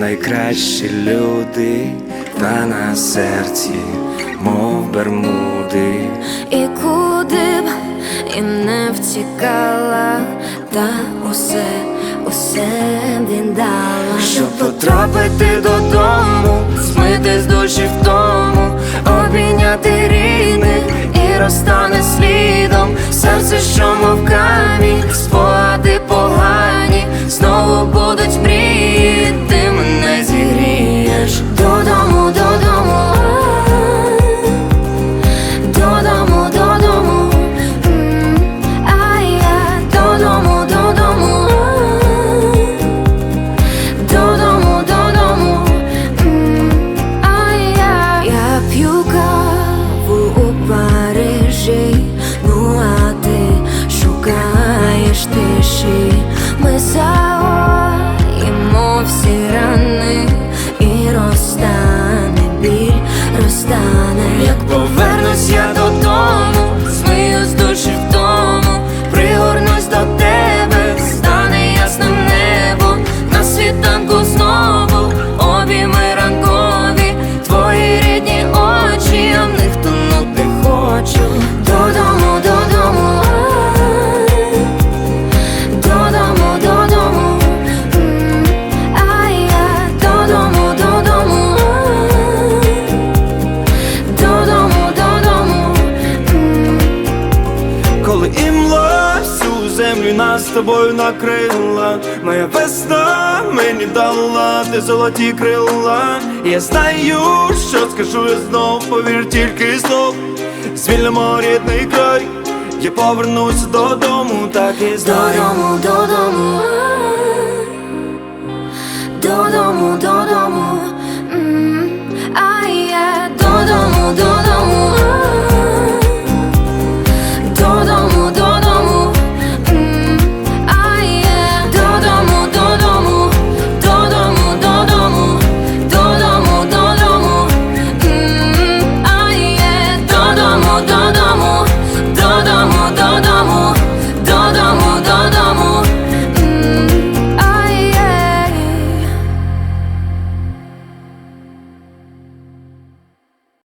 найкращі люди, та на серці, мов бермуди. І куди б і не втікала, та усе, усе віддала, Щоб потрапити додому, змити з душі втому, обійняти рідних і розтане слідом серце, що мов камінь, землю нас з тобою накрила, моя весна мені дала ти золоті крила. Я знаю, що скажу я знов, повір тільки знов. Звільнимо рідний край, я повернусь додому, так і знаю. додому, додому, додому, додому,